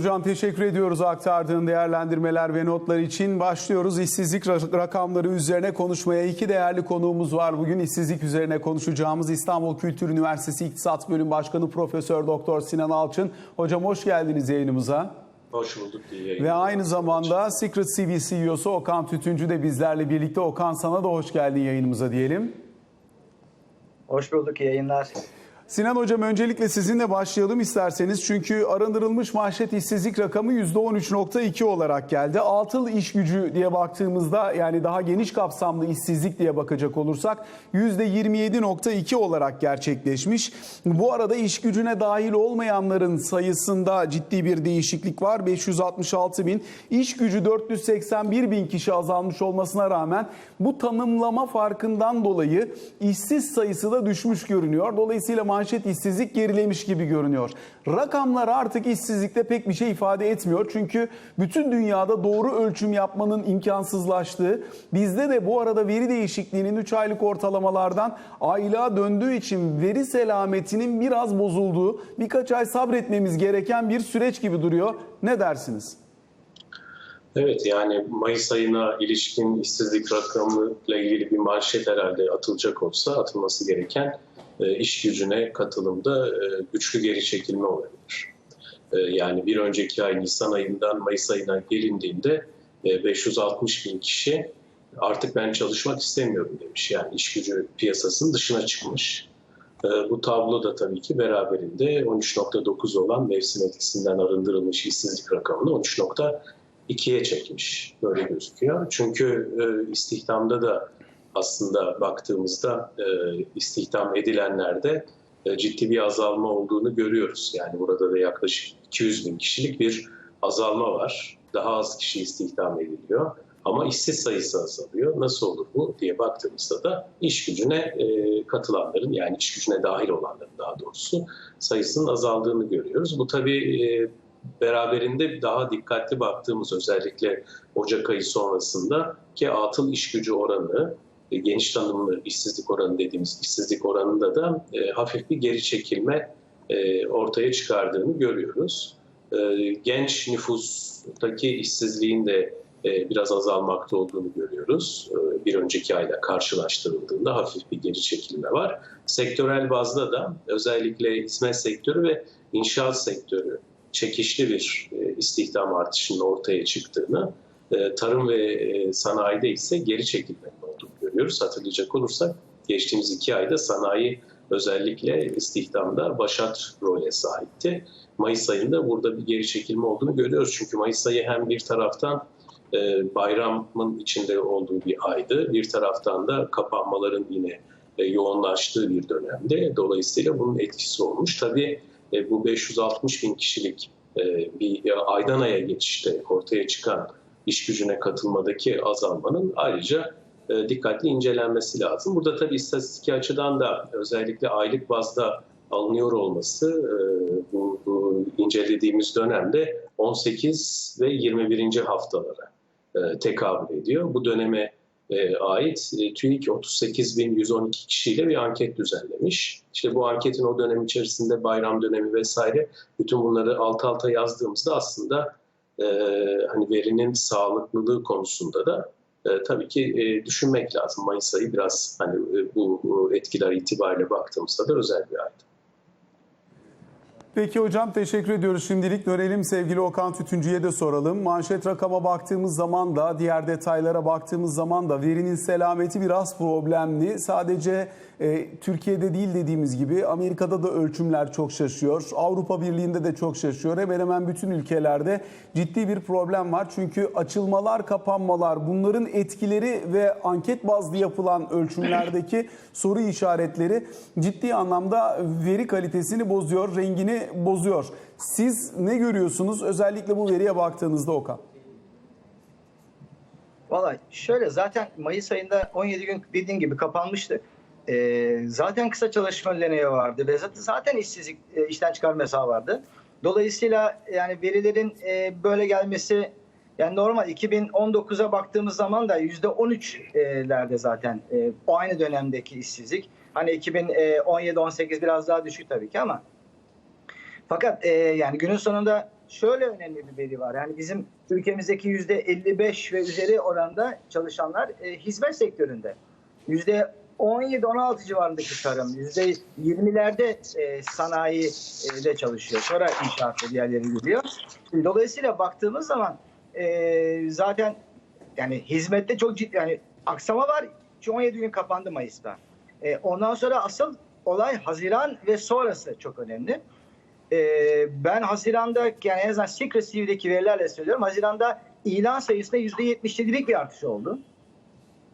Hocam teşekkür ediyoruz aktardığın değerlendirmeler ve notlar için. Başlıyoruz işsizlik ra- rakamları üzerine konuşmaya. iki değerli konuğumuz var. Bugün işsizlik üzerine konuşacağımız İstanbul Kültür Üniversitesi İktisat Bölüm Başkanı Profesör Doktor Sinan Alçın. Hocam hoş geldiniz yayınımıza. Hoş bulduk diye. Ve aynı zamanda Secret CV CEO'su Okan Tütüncü de bizlerle birlikte. Okan sana da hoş geldin yayınımıza diyelim. Hoş bulduk, yayınlar. Sinan Hocam öncelikle sizinle başlayalım isterseniz. Çünkü arındırılmış manşet işsizlik rakamı %13.2 olarak geldi. Altıl iş gücü diye baktığımızda yani daha geniş kapsamlı işsizlik diye bakacak olursak %27.2 olarak gerçekleşmiş. Bu arada iş gücüne dahil olmayanların sayısında ciddi bir değişiklik var. 566 bin, iş gücü 481 bin kişi azalmış olmasına rağmen bu tanımlama farkından dolayı işsiz sayısı da düşmüş görünüyor. Dolayısıyla manşet işsizlik gerilemiş gibi görünüyor. Rakamlar artık işsizlikte pek bir şey ifade etmiyor. Çünkü bütün dünyada doğru ölçüm yapmanın imkansızlaştığı, bizde de bu arada veri değişikliğinin 3 aylık ortalamalardan aylığa döndüğü için veri selametinin biraz bozulduğu, birkaç ay sabretmemiz gereken bir süreç gibi duruyor. Ne dersiniz? Evet yani Mayıs ayına ilişkin işsizlik rakamıyla ilgili bir manşet herhalde atılacak olsa atılması gereken iş gücüne katılımda e, güçlü geri çekilme olabilir. E, yani bir önceki ay Nisan ayından Mayıs ayına gelindiğinde e, 560 bin kişi artık ben çalışmak istemiyorum demiş. Yani iş gücü piyasasının dışına çıkmış. E, Bu tablo da tabii ki beraberinde 13.9 olan mevsim etkisinden arındırılmış işsizlik rakamını 13.2'ye çekmiş. Böyle gözüküyor. Çünkü e, istihdamda da aslında baktığımızda e, istihdam edilenlerde e, ciddi bir azalma olduğunu görüyoruz. Yani burada da yaklaşık 200 bin kişilik bir azalma var. Daha az kişi istihdam ediliyor. Ama işsiz sayısı azalıyor. Nasıl olur bu diye baktığımızda da iş gücüne e, katılanların yani iş gücüne dahil olanların daha doğrusu sayısının azaldığını görüyoruz. Bu tabii e, beraberinde daha dikkatli baktığımız özellikle Ocak ayı sonrasında ki atıl iş gücü oranı e, geniş tanımlı işsizlik oranı dediğimiz işsizlik oranında da e, hafif bir geri çekilme e, ortaya çıkardığını görüyoruz. E, genç nüfustaki işsizliğin de e, biraz azalmakta olduğunu görüyoruz. E, bir önceki ayla karşılaştırıldığında hafif bir geri çekilme var. Sektörel bazda da özellikle hizmet sektörü ve inşaat sektörü çekişli bir e, istihdam artışının ortaya çıktığını, e, tarım ve e, sanayide ise geri çekilmenin olduğunu görüyoruz. Hatırlayacak olursak geçtiğimiz iki ayda sanayi özellikle istihdamda başat role sahipti. Mayıs ayında burada bir geri çekilme olduğunu görüyoruz. Çünkü Mayıs ayı hem bir taraftan e, bayramın içinde olduğu bir aydı, bir taraftan da kapanmaların yine e, yoğunlaştığı bir dönemde. Dolayısıyla bunun etkisi olmuş. Tabii e, bu 560 bin kişilik bir aydan aya geçişte ortaya çıkan iş gücüne katılmadaki azalmanın ayrıca dikkatli incelenmesi lazım. Burada tabii istatistik açıdan da özellikle aylık bazda alınıyor olması e, bu, bu incelediğimiz dönemde 18 ve 21. haftalara e, tekabül ediyor. Bu döneme e, ait e, TÜİK 38.112 kişiyle bir anket düzenlemiş. İşte bu anketin o dönem içerisinde bayram dönemi vesaire bütün bunları alt alta yazdığımızda aslında e, hani verinin sağlıklılığı konusunda da e, tabii ki e, düşünmek lazım. Mayıs ayı biraz hani e, bu, etkiler itibariyle baktığımızda da özel bir aydı. Peki hocam teşekkür ediyoruz. Şimdilik dönelim sevgili Okan Tütüncü'ye de soralım. Manşet rakama baktığımız zaman da diğer detaylara baktığımız zaman da verinin selameti biraz problemli. Sadece e, Türkiye'de değil dediğimiz gibi Amerika'da da ölçümler çok şaşıyor. Avrupa Birliği'nde de çok şaşıyor. Hemen hemen bütün ülkelerde ciddi bir problem var. Çünkü açılmalar, kapanmalar bunların etkileri ve anket bazlı yapılan ölçümlerdeki soru işaretleri ciddi anlamda veri kalitesini bozuyor, rengini bozuyor. Siz ne görüyorsunuz özellikle bu veriye baktığınızda Okan? Valla şöyle zaten Mayıs ayında 17 gün dediğin gibi kapanmıştı. Ee, zaten kısa çalışma ödeneği vardı ve zaten, işsizlik e, işten çıkarma yasağı vardı. Dolayısıyla yani verilerin e, böyle gelmesi yani normal 2019'a baktığımız zaman da %13'lerde zaten e, o aynı dönemdeki işsizlik. Hani 2017-18 biraz daha düşük tabii ki ama fakat e, yani günün sonunda şöyle önemli bir veri var. Yani bizim ülkemizdeki yüzde 55 ve üzeri oranda çalışanlar e, hizmet sektöründe. Yüzde 17-16 civarındaki tarım, yüzde 20'lerde e, sanayide çalışıyor. Sonra inşaat ve diğerleri gidiyor. Dolayısıyla baktığımız zaman e, zaten yani hizmette çok ciddi yani aksama var. Çünkü 17 gün kapandı Mayıs'ta. E, ondan sonra asıl olay Haziran ve sonrası çok önemli. E, ben Haziran'da yani en azından Secret CV'deki verilerle söylüyorum. Haziran'da ilan sayısında %77'lik bir artış oldu.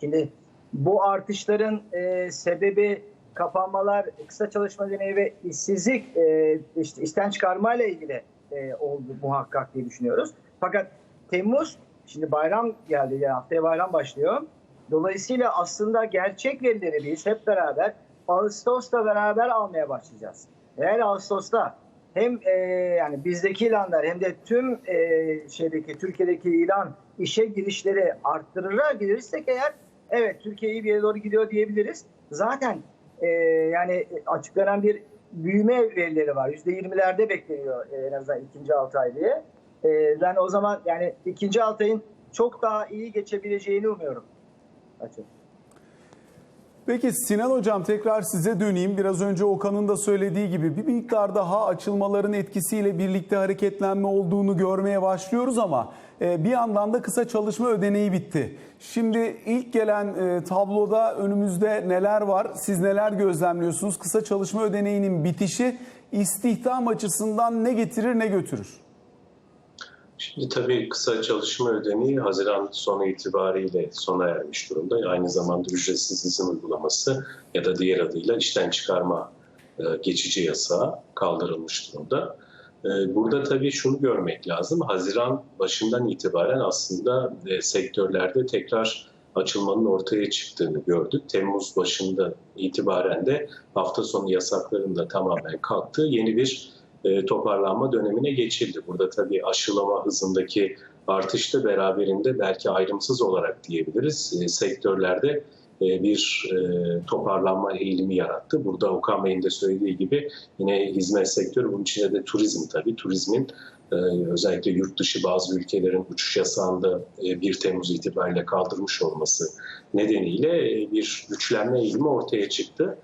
Şimdi bu artışların e, sebebi kapanmalar, kısa çalışma deneyi ve işsizlik e, işte işten çıkarmayla ilgili e, oldu muhakkak diye düşünüyoruz. Fakat Temmuz, şimdi bayram geldi, yani haftaya bayram başlıyor. Dolayısıyla aslında gerçek verileri biz hep beraber Ağustos'ta beraber almaya başlayacağız. Eğer Ağustos'ta hem e, yani bizdeki ilanlar hem de tüm e, şeydeki Türkiye'deki ilan işe girişleri arttırıra gelirsek eğer evet Türkiye iyi bir yere doğru gidiyor diyebiliriz. Zaten e, yani açıklanan bir büyüme verileri var. %20'lerde bekleniyor e, en azından ikinci 6 ay diye. E, ben o zaman yani ikinci 6 ayın çok daha iyi geçebileceğini umuyorum. Açık. Peki Sinan Hocam tekrar size döneyim. Biraz önce Okan'ın da söylediği gibi bir miktar daha açılmaların etkisiyle birlikte hareketlenme olduğunu görmeye başlıyoruz ama e, bir yandan da kısa çalışma ödeneği bitti. Şimdi ilk gelen e, tabloda önümüzde neler var? Siz neler gözlemliyorsunuz? Kısa çalışma ödeneğinin bitişi istihdam açısından ne getirir ne götürür? Şimdi tabii kısa çalışma ödeneği Haziran sonu itibariyle sona ermiş durumda. Aynı zamanda ücretsiz izin uygulaması ya da diğer adıyla işten çıkarma e, geçici yasağı kaldırılmış durumda. E, burada tabii şunu görmek lazım. Haziran başından itibaren aslında e, sektörlerde tekrar açılmanın ortaya çıktığını gördük. Temmuz başında itibaren de hafta sonu yasakların da tamamen kalktığı yeni bir e, toparlanma dönemine geçildi. Burada tabii aşılama hızındaki artış da beraberinde belki ayrımsız olarak diyebiliriz. E, sektörlerde e, bir toparlanma eğilimi yarattı. Burada Okan Bey'in de söylediği gibi yine hizmet sektörü bunun içinde de turizm tabii. Turizmin özellikle yurt dışı bazı ülkelerin uçuş yasağında e, 1 Temmuz itibariyle kaldırmış olması nedeniyle bir güçlenme eğilimi ortaya çıktı.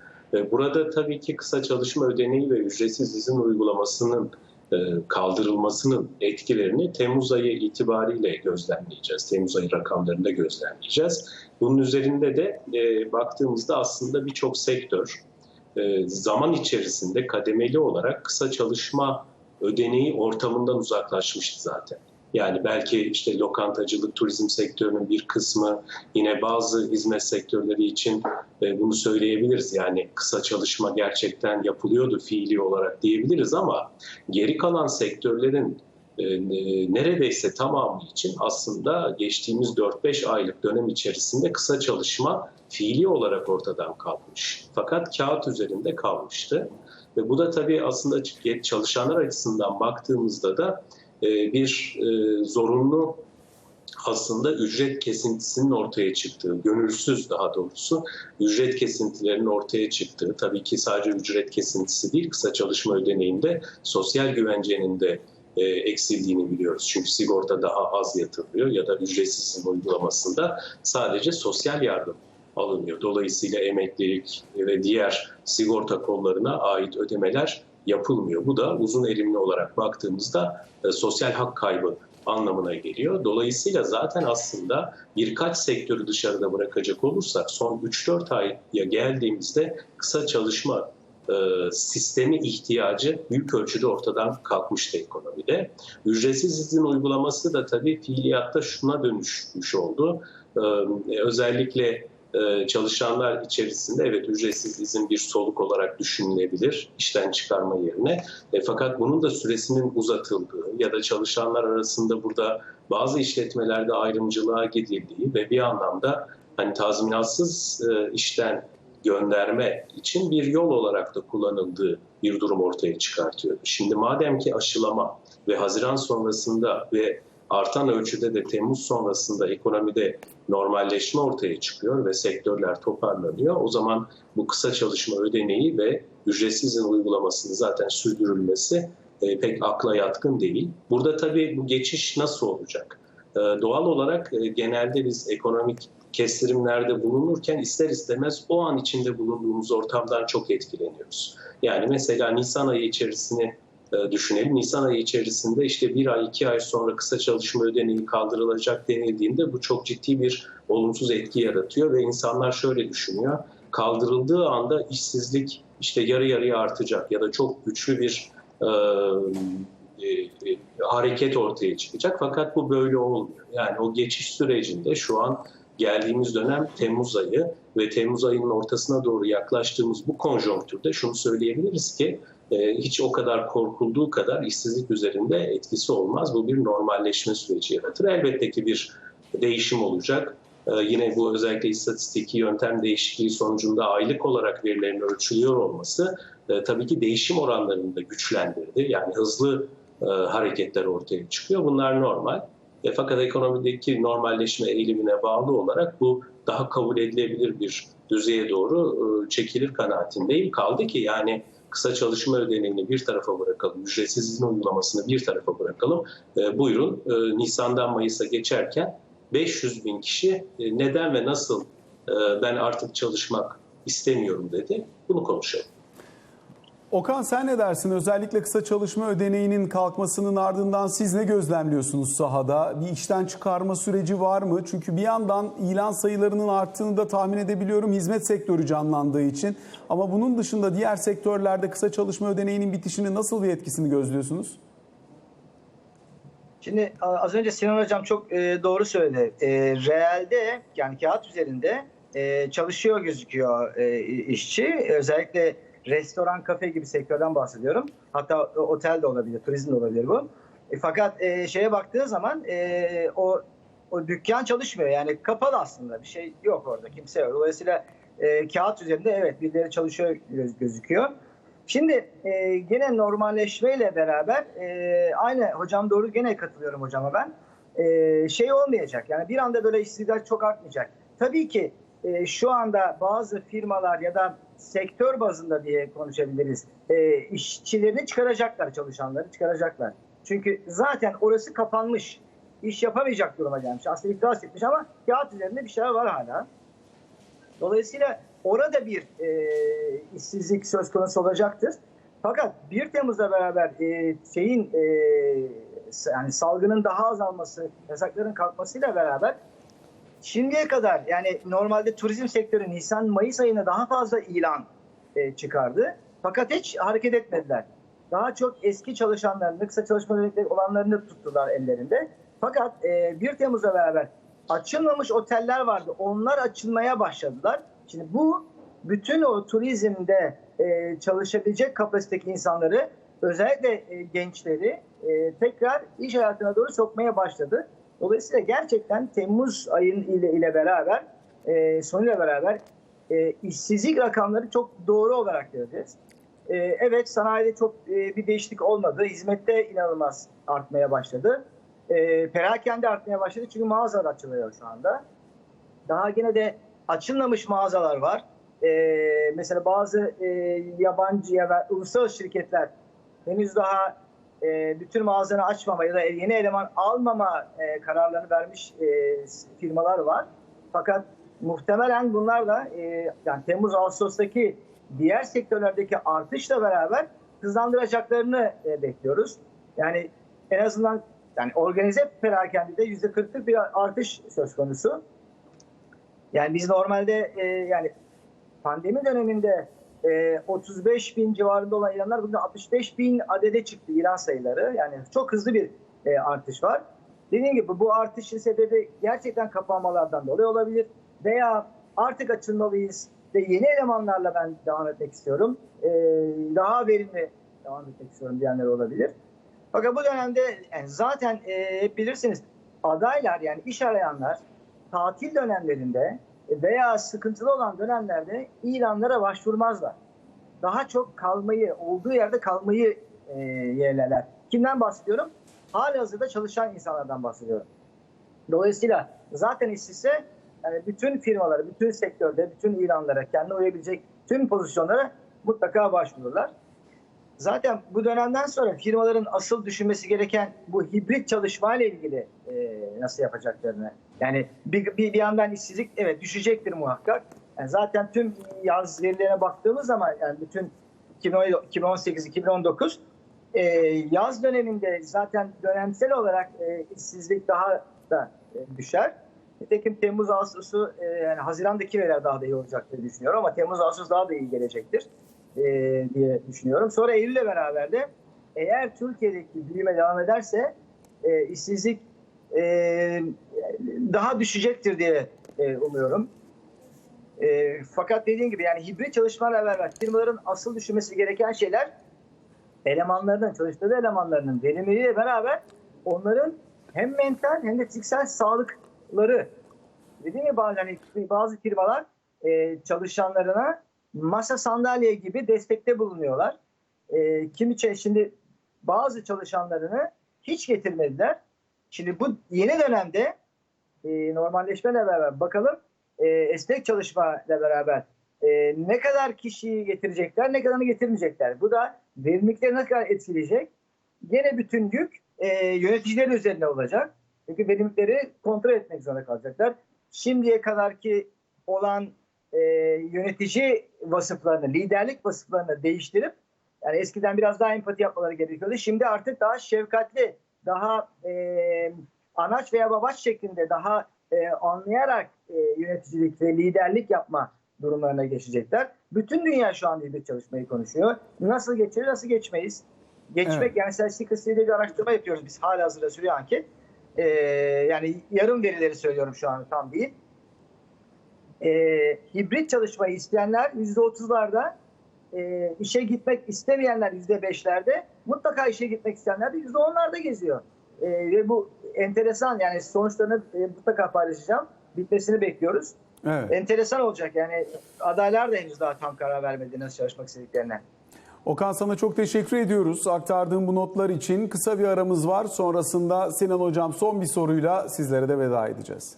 Burada tabii ki kısa çalışma ödeneği ve ücretsiz izin uygulamasının e, kaldırılmasının etkilerini Temmuz ayı itibariyle gözlemleyeceğiz. Temmuz ayı rakamlarında gözlemleyeceğiz. Bunun üzerinde de e, baktığımızda aslında birçok sektör e, zaman içerisinde kademeli olarak kısa çalışma ödeneği ortamından uzaklaşmıştı zaten. Yani belki işte lokantacılık, turizm sektörünün bir kısmı, yine bazı hizmet sektörleri için e, bunu söyleyebiliriz. Yani kısa çalışma gerçekten yapılıyordu fiili olarak diyebiliriz ama geri kalan sektörlerin e, neredeyse tamamı için aslında geçtiğimiz 4-5 aylık dönem içerisinde kısa çalışma fiili olarak ortadan kalkmış. Fakat kağıt üzerinde kalmıştı. Ve bu da tabii aslında çalışanlar açısından baktığımızda da bir e, zorunlu aslında ücret kesintisinin ortaya çıktığı, gönülsüz daha doğrusu ücret kesintilerinin ortaya çıktığı, tabii ki sadece ücret kesintisi değil, kısa çalışma ödeneğinde sosyal güvencenin de e, eksildiğini biliyoruz. Çünkü sigorta daha az yatırılıyor ya da ücretsiz uygulamasında sadece sosyal yardım alınıyor. Dolayısıyla emeklilik ve diğer sigorta kollarına ait ödemeler yapılmıyor. Bu da uzun erimli olarak baktığımızda e, sosyal hak kaybı anlamına geliyor. Dolayısıyla zaten aslında birkaç sektörü dışarıda bırakacak olursak son 3-4 aya geldiğimizde kısa çalışma e, sistemi ihtiyacı büyük ölçüde ortadan kalkmıştı ekonomide. Ücretsiz izin uygulaması da tabii fiiliyatta şuna dönüşmüş oldu. E, özellikle çalışanlar içerisinde evet ücretsiz izin bir soluk olarak düşünülebilir işten çıkarma yerine. E, fakat bunun da süresinin uzatıldığı ya da çalışanlar arasında burada bazı işletmelerde ayrımcılığa gidildiği ve bir anlamda hani tazminatsız e, işten gönderme için bir yol olarak da kullanıldığı bir durum ortaya çıkartıyor. Şimdi madem ki aşılama ve Haziran sonrasında ve artan ölçüde de Temmuz sonrasında ekonomide normalleşme ortaya çıkıyor ve sektörler toparlanıyor. O zaman bu kısa çalışma ödeneği ve ücretsiz izin uygulamasını zaten sürdürülmesi e, pek akla yatkın değil. Burada tabii bu geçiş nasıl olacak? E, doğal olarak e, genelde biz ekonomik kestirimlerde bulunurken ister istemez o an içinde bulunduğumuz ortamdan çok etkileniyoruz. Yani mesela Nisan ayı içerisini düşünelim. Nisan ayı içerisinde işte bir ay, iki ay sonra kısa çalışma ödeneği kaldırılacak denildiğinde bu çok ciddi bir olumsuz etki yaratıyor ve insanlar şöyle düşünüyor. Kaldırıldığı anda işsizlik işte yarı yarıya artacak ya da çok güçlü bir e, e, e, hareket ortaya çıkacak. Fakat bu böyle olmuyor. Yani o geçiş sürecinde şu an geldiğimiz dönem Temmuz ayı ve Temmuz ayının ortasına doğru yaklaştığımız bu konjonktürde şunu söyleyebiliriz ki e, hiç o kadar korkulduğu kadar işsizlik üzerinde etkisi olmaz. Bu bir normalleşme süreci yaratır. Elbette ki bir değişim olacak. E, yine bu özellikle istatistiki yöntem değişikliği sonucunda aylık olarak verilerin ölçülüyor olması e, tabii ki değişim oranlarını da güçlendirdi. Yani hızlı e, hareketler ortaya çıkıyor. Bunlar normal. E, fakat ekonomideki normalleşme eğilimine bağlı olarak bu daha kabul edilebilir bir düzeye doğru çekilir kanaatindeyim. Kaldı ki yani kısa çalışma ödeneğini bir tarafa bırakalım, ücretsiz izin uygulamasını bir tarafa bırakalım. E, buyurun e, Nisan'dan Mayıs'a geçerken 500 bin kişi e, neden ve nasıl e, ben artık çalışmak istemiyorum dedi. Bunu konuşalım. Okan sen ne dersin? Özellikle kısa çalışma ödeneğinin kalkmasının ardından siz ne gözlemliyorsunuz sahada? Bir işten çıkarma süreci var mı? Çünkü bir yandan ilan sayılarının arttığını da tahmin edebiliyorum hizmet sektörü canlandığı için. Ama bunun dışında diğer sektörlerde kısa çalışma ödeneğinin bitişini nasıl bir etkisini gözlüyorsunuz? Şimdi az önce Sinan Hocam çok e, doğru söyledi. E, realde yani kağıt üzerinde e, çalışıyor gözüküyor işçi. Özellikle restoran, kafe gibi sektörden bahsediyorum. Hatta otel de olabilir, turizm de olabilir bu. E, fakat e, şeye baktığı zaman e, o o dükkan çalışmıyor. Yani kapalı aslında. Bir şey yok orada. Kimse yok. Dolayısıyla e, kağıt üzerinde evet birileri çalışıyor göz- gözüküyor. Şimdi e, gene normalleşmeyle beraber e, aynı hocam doğru gene katılıyorum hocama ben. E, şey olmayacak yani bir anda böyle işsizlikler çok artmayacak. Tabii ki e, şu anda bazı firmalar ya da sektör bazında diye konuşabiliriz. E, işçilerini çıkaracaklar, çalışanları çıkaracaklar. Çünkü zaten orası kapanmış. İş yapamayacak duruma gelmiş. Aslında iflas etmiş ama kağıt üzerinde bir şeyler var hala. Dolayısıyla orada bir e, işsizlik söz konusu olacaktır. Fakat 1 Temmuz'la beraber e, şeyin e, yani salgının daha azalması, yasakların kalkmasıyla beraber şimdiye kadar yani normalde turizm sektörü Nisan Mayıs ayında daha fazla ilan e, çıkardı. Fakat hiç hareket etmediler. Daha çok eski çalışanlarını, kısa çalışma ödenekleri olanlarını tuttular ellerinde. Fakat e, 1 Temmuz'la beraber açılmamış oteller vardı. Onlar açılmaya başladılar. Şimdi bu bütün o turizmde e, çalışabilecek kapasitedeki insanları özellikle e, gençleri e, tekrar iş hayatına doğru sokmaya başladı. Dolayısıyla gerçekten Temmuz ayın ile, ile beraber e, sonuyla beraber e, işsizlik rakamları çok doğru olarak göreceğiz. E, evet sanayide çok e, bir değişiklik olmadı. Hizmette inanılmaz artmaya başladı. E, perakende artmaya başladı çünkü mağazalar açılıyor şu anda. Daha gene de açılmamış mağazalar var. E, mesela bazı e, yabancı ya da uluslararası şirketler henüz daha e, bütün mağazanı açmama ya da yeni eleman almama e, kararlarını vermiş e, firmalar var. Fakat muhtemelen bunlar da e, yani Temmuz Ağustos'taki diğer sektörlerdeki artışla beraber hızlandıracaklarını e, bekliyoruz. Yani en azından yani organize perakendede yüzde kırklık bir artış söz konusu. Yani biz normalde e, yani pandemi döneminde e, 35 bin civarında olan ilanlar bugün 65 bin adede çıktı ilan sayıları. Yani çok hızlı bir e, artış var. Dediğim gibi bu artışın sebebi gerçekten kapanmalardan dolayı olabilir. Veya artık açılmalıyız ve yeni elemanlarla ben devam etmek istiyorum. E, daha verimli devam etmek istiyorum diyenler olabilir. Fakat bu dönemde yani zaten e, bilirsiniz adaylar yani iş arayanlar tatil dönemlerinde veya sıkıntılı olan dönemlerde ilanlara başvurmazlar. Daha çok kalmayı, olduğu yerde kalmayı e, yeğlerler. Kimden bahsediyorum? Hali hazırda çalışan insanlardan bahsediyorum. Dolayısıyla zaten işsizse yani bütün firmalara, bütün sektörde, bütün ilanlara, kendine uyabilecek tüm pozisyonlara mutlaka başvururlar. Zaten bu dönemden sonra firmaların asıl düşünmesi gereken bu hibrit çalışma ile ilgili e, nasıl yapacaklarını. Yani bir, bir, bir yandan işsizlik evet düşecektir muhakkak. Yani zaten tüm yaz verilerine baktığımız zaman yani bütün 2018-2019 e, yaz döneminde zaten dönemsel olarak e, işsizlik daha da e, düşer. Nitekim Temmuz Ağustos'u e, yani Haziran'daki veriler daha da iyi olacaktır düşünüyorum ama Temmuz Ağustos daha da iyi gelecektir e, diye düşünüyorum. Sonra Eylül'le beraber de eğer Türkiye'deki büyüme devam ederse e, işsizlik e, daha düşecektir diye e, umuyorum. E, fakat dediğim gibi yani hibrit çalışmalarla beraber firmaların asıl düşünmesi gereken şeyler elemanlarının, çalıştığı elemanlarının verimliliğiyle beraber onların hem mental hem de fiziksel sağlıkları. Dediğim gibi bazen bazı firmalar e, çalışanlarına masa sandalye gibi destekte bulunuyorlar. E, kimi için şimdi bazı çalışanlarını hiç getirmediler. Şimdi bu yeni dönemde e, normalleşmeyle beraber bakalım e, esnek çalışma ile beraber e, ne kadar kişiyi getirecekler, ne kadarını getirmeyecekler. Bu da verimlilikleri ne kadar etkileyecek? Gene bütün yük e, yöneticilerin üzerine olacak. Çünkü verimlilikleri kontrol etmek zorunda kalacaklar. Şimdiye kadarki olan e, yönetici vasıflarını, liderlik vasıflarını değiştirip yani eskiden biraz daha empati yapmaları gerekiyordu. Şimdi artık daha şefkatli, daha e, anaç veya babaç şeklinde daha e, anlayarak e, yöneticilik ve liderlik yapma durumlarına geçecekler. Bütün dünya şu anda hibrit çalışmayı konuşuyor. Nasıl geçer, nasıl geçmeyiz? Geçmek Evet. yani Statistics'te bir araştırma yapıyoruz biz hala hazırda sürüyor anket. E, yani yarım verileri söylüyorum şu an tam değil. E, hibrit çalışmayı isteyenler %30'larda e, işe gitmek istemeyenler %5'lerde mutlaka işe gitmek isteyenler de %10'larda geziyor. E, ve bu enteresan yani sonuçlarını e, mutlaka paylaşacağım. Bitmesini bekliyoruz. Evet. Enteresan olacak yani adaylar da henüz daha tam karar vermedi nasıl çalışmak istediklerine. Okan sana çok teşekkür ediyoruz. Aktardığın bu notlar için kısa bir aramız var. Sonrasında Sinan Hocam son bir soruyla sizlere de veda edeceğiz.